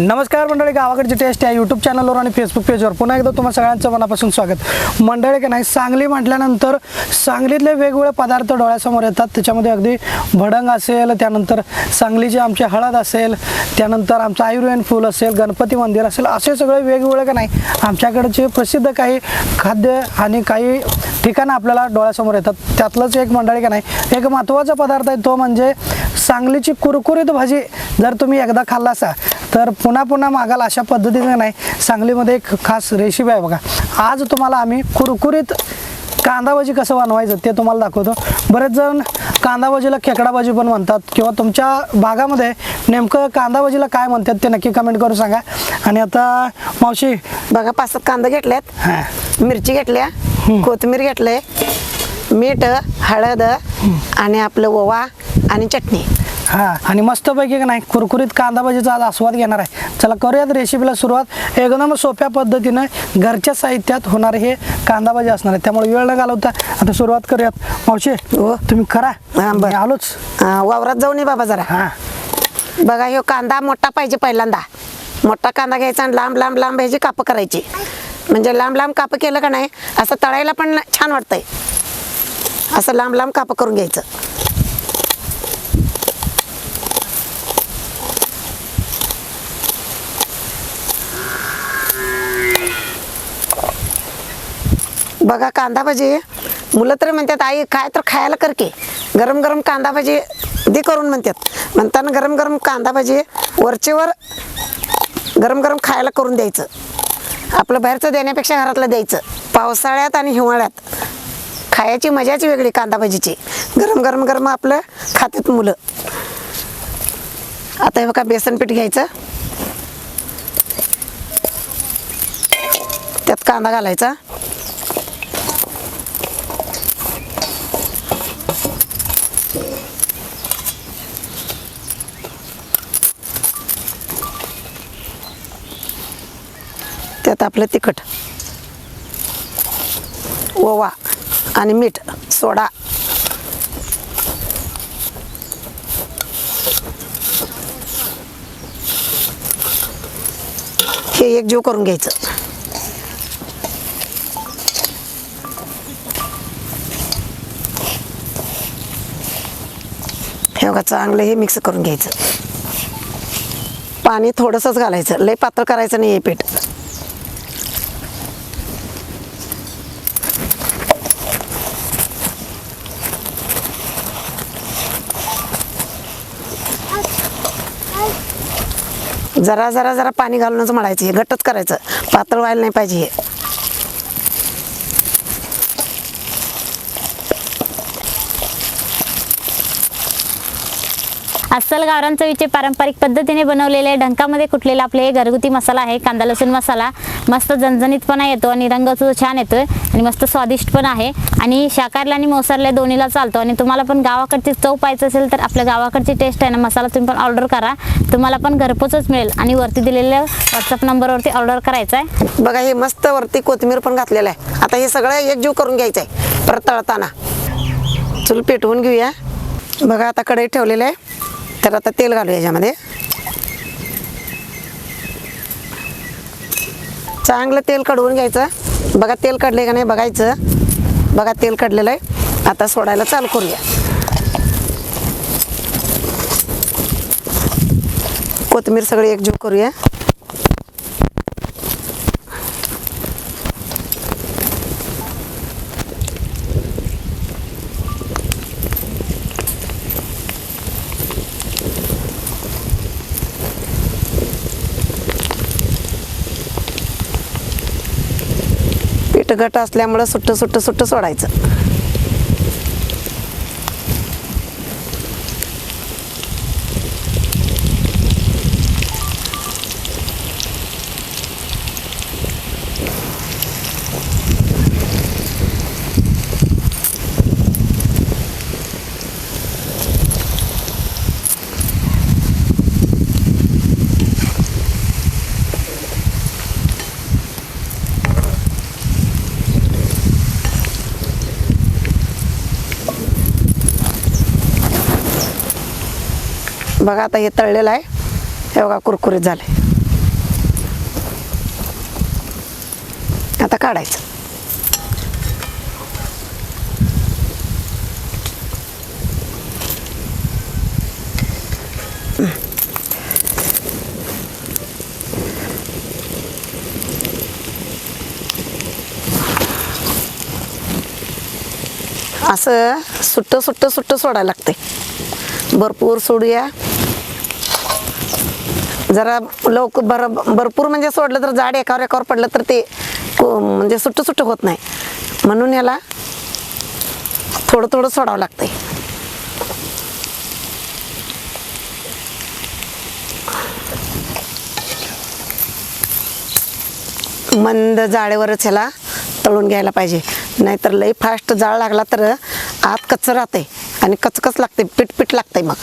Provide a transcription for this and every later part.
नमस्कार मंडळी गावाकडची टेस्ट या यूट्यूब चॅनलवर आणि फेसबुक पेजवर पुन्हा एकदा तुम्हा सगळ्यांचं मनापासून स्वागत. मंडळी का नाही सांगली म्हटल्यानंतर सांगलीतले वेगवेगळे पदार्थ डोळ्यासमोर येतात. त्याच्यामध्ये अगदी भडंग असेल त्यानंतर सांगलीची आमची हळद असेल त्यानंतर आमचं आयुर्वेद फूल असेल गणपती मंदिर असेल असे सगळे वेगवेगळे का नाही आमच्याकडचे प्रसिद्ध काही खाद्य आणि काही ठिकाणं आपल्याला डोळ्यासमोर येतात. त्यातलंच एक मंडळी का नाही एक महत्त्वाचा पदार्थ आहे तो म्हणजे सांगलीची कुरकुरीत भाजी. जर तुम्ही एकदा खाल्ला असा तर पुन्हा पुन्हा मागाल अशा पद्धतीने नाही. सांगलीमध्ये एक खास रेसिपी आहे बघा. आज तुम्हाला आम्ही कुरकुरीत कांदा भाजी कसं बनवायचं ते तुम्हाला दाखवतो. बरेच जण कांदा भाजीला खेकडा भाजी पण म्हणतात किंवा तुमच्या भागामध्ये नेमकं कांदा भाजीला काय म्हणतात ते नक्की कमेंट करून सांगा. आणि आता मावशी बघा पाच सात कांदा घेतल्यात हां. मिरची घेतल्या कोथिंबीर घेतले मीठ हळद आणि आपलं ओवा आणि चटणी. हा. आणि मस्तपैकी का नाही कुरकुरीत कांदा भाजीचा आज आस्वाद घेणार आहे. चला करूयात रेसिपीला सुरुवात. एकदम सोप्या पद्धतीनं घरच्या साहित्यात होणारे हे कांदा भाजी असणार आहे त्यामुळे वेळ न घालवता आता सुरुवात करूयात. मावशी हो. तुम्ही करा. बरं. आलोच. वावरात जाऊन ये बाबा जरा. हा. बघा ह्यो कांदा मोठा पाहिजे पहिल्यांदा. मोठा कांदा घ्यायचा आणि लांब लांब लांब ह्याची कापं करायची. म्हणजे लांब लांब कापं केलं का नाही असं तळायला पण छान वाटतंय. असं लांब लांब कापं करून घ्यायचं. बघा कांदा भाजी. मुलं तर म्हणतात आई काय तर खायला कर की. गरम गरम कांदा भाजी दे करून म्हणतात. म्हणताना गरम गरम कांदा भाजी वरचेवर गरम गरम खायला करून द्यायचं. आपलं बाहेरचं देण्यापेक्षा घरातलं द्यायचं. पावसाळ्यात आणि हिवाळ्यात. खायची मजाच वेगळी कांदा भाजीची. गरम गरम गरम आपलं खातात मुलं. आता हे बघा बेसन पीठ घ्यायचं. त्यात कांदा घालायचा. त्यात आपलं तिखट. ओवा आणि मीठ सोडा. हे एक जीव करून घ्यायचं. हे बघा चांगलं हे मिक्स करून घ्यायचं. पाणी थोडंसंच घालायचं. लय पातळ करायचं नाही हे पीठ. जरा जरा जरा पाणी घालूनच मळायचं हे घट्टच करायचं. पातळ व्हायला नाही पाहिजे हे. अस्सल गावरान चवीचे पारंपरिक पद्धतीने बनवलेले ढंकामध्ये कुटलेला आपले हे घरगुती मसाला आहे कांदा लसूण मसाला. मस्त झणझणीतपणा येतो आणि रंग तो छान येतोय आणि मस्त स्वादिष्ट पण आहे. आणि शाकारला आणि मोसरला दोन्हीला चालतो. आणि तुम्हाला पण गावाकडची चव पाहायचं असेल तर आपल्या गावाकडची टेस्ट आहे ना मसाला तुम्ही पण ऑर्डर करा. तुम्हाला पण घरपोचच मिळेल. आणि वरती दिलेल्या व्हॉट्सअप नंबरवरती ऑर्डर करायचं आहे. बघा हे मस्त वरती कोथिंबीर पण घातलेलं आहे. आता हे सगळं एकजीव करून घ्यायचं आहे परत तळताना. चूल पेटवून घेऊया. बघा आता कढई ठेवलेलं आहे. तर आता तेल घालू याच्यामध्ये. चांगलं तेल कडवून घ्यायचं. बघा तेल कडले का नाही बघायचं. बघा तेल कडलेलं आहे. आता सोडायला चालू करूया. कोथिंबीर सगळी एकजीव करूया. पीठ घट असल्यामुळं सुट्ट सुट्ट सुट्ट सोडायचं. बघा आता हे तळलेलं आहे. हे बघा कुरकुरीत झाले आता काढायचं. असं सुट्ट सुट्ट सुट्ट सोडायला लागतंय. भरपूर सोडूया. जरा लवकर भर भरपूर म्हणजे सोडलं तर जाड एकावर एकावर पडलं तर ते म्हणजे सुट्ट सुट्ट होत नाही. म्हणून याला थोडं थोडं सोडावं लागतंय. मंद जाळेवरच ह्याला तळून घ्यायला पाहिजे. नाहीतर लई फास्ट जाळ लागला तर आत कच्चं राहते आणि कचकच लागते पीठ पीठ लागतंय मग.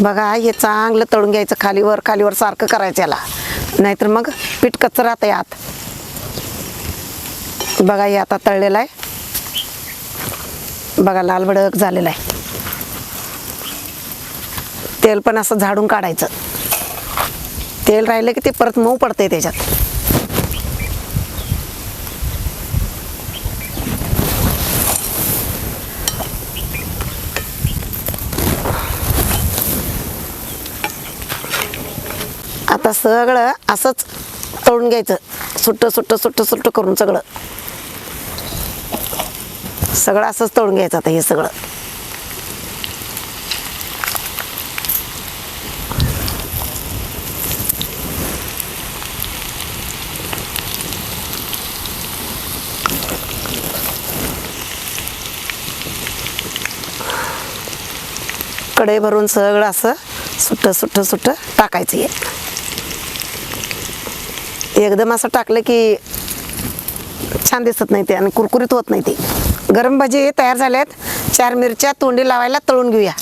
बघा हे चांगलं तळून घ्यायचं खालीवर खालीवर सारखं करायचं याला. नाहीतर मग पीठ कच्चं राहतंय आत बघा हे आता तळलेलं आहे. बघा लाल भडक झालेलं आहे. तेल पण असं झाडून काढायचं. तेल राहिलं की ते परत मऊ पडतंय त्याच्यात. आता सगळं असंच तळून घ्यायचं. सुट्ट सुट्ट सुट्ट सुट्ट करून सगळं. सगळं असंच तळून घ्यायचं आता हे सगळं. कढई भरून सगळं असं सुट्ट सुट्ट सुट्ट टाकायचं हे. एकदम असं टाकलं की छान दिसत नाही ते आणि कुरकुरीत होत नाही ते. गरम भजी तयार झाल्यात. चार मिरच्या तोंडी लावायला तळून घेऊया.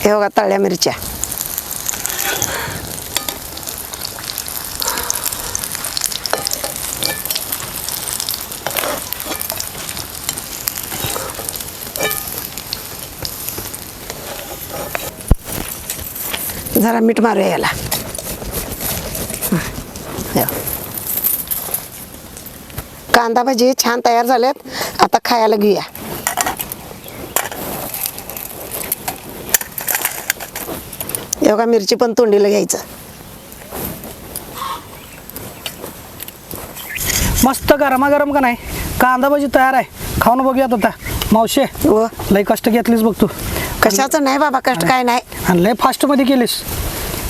हे बघा तळल्या मिरच्या. जरा मीठ मारूया याला. हं, हे. कांदा भाजी छान तयार झाल्यात. आता खायला घेऊया. हे बघा मिरची पण तोंडीला घ्यायचं. मस्त गरमागरम का नाही? कांदा भाजी तयार आहे. खाऊन बघूयात आता. मावशे व लई कष्ट घेतलीस बघ तू. कशाचं नाही बाबा कष्ट काय नाही. आणि लय फास्टमध्ये केलीस.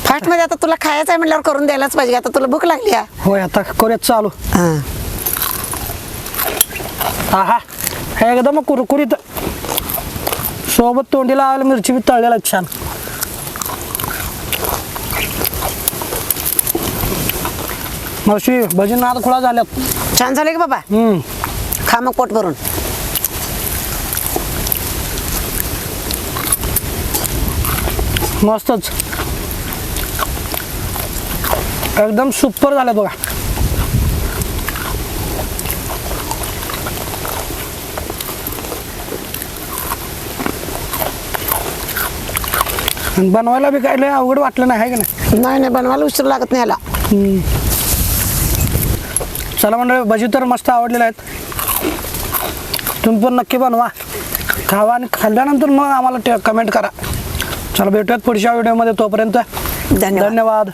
फास्टमध्ये आता तुला खायचं आहे म्हटल्यावर करून द्यायलाच पाहिजे आता तुला भूक लागली आहे. होय आता करूयात चालू. हं. आहा हे एकदम कुरकुरीत सोबत तोंडी लावायला मिरची बी तळलेला छान. मावशी भजी नाद खुळा झाल्यात. छान झाले की बाबा? हम्म. खा मग पोट भरून मस्तच. एकदम सुपर झालं बघा. आणि बनवायला बी काय लय अवघड वाटलं नाही आहे का नाही? नाही बनवायला उशीर लागत नाही याला. चला मंडळी भजी तर मस्त आवडलेले आहेत. तुम्ही पण नक्की बनवा. खावा आणि खाल्ल्यानंतर मग आम्हाला कमेंट करा. चला भेटूयात पुढच्या व्हिडिओमध्ये. तोपर्यंत धन्यवाद. धन्यवाद.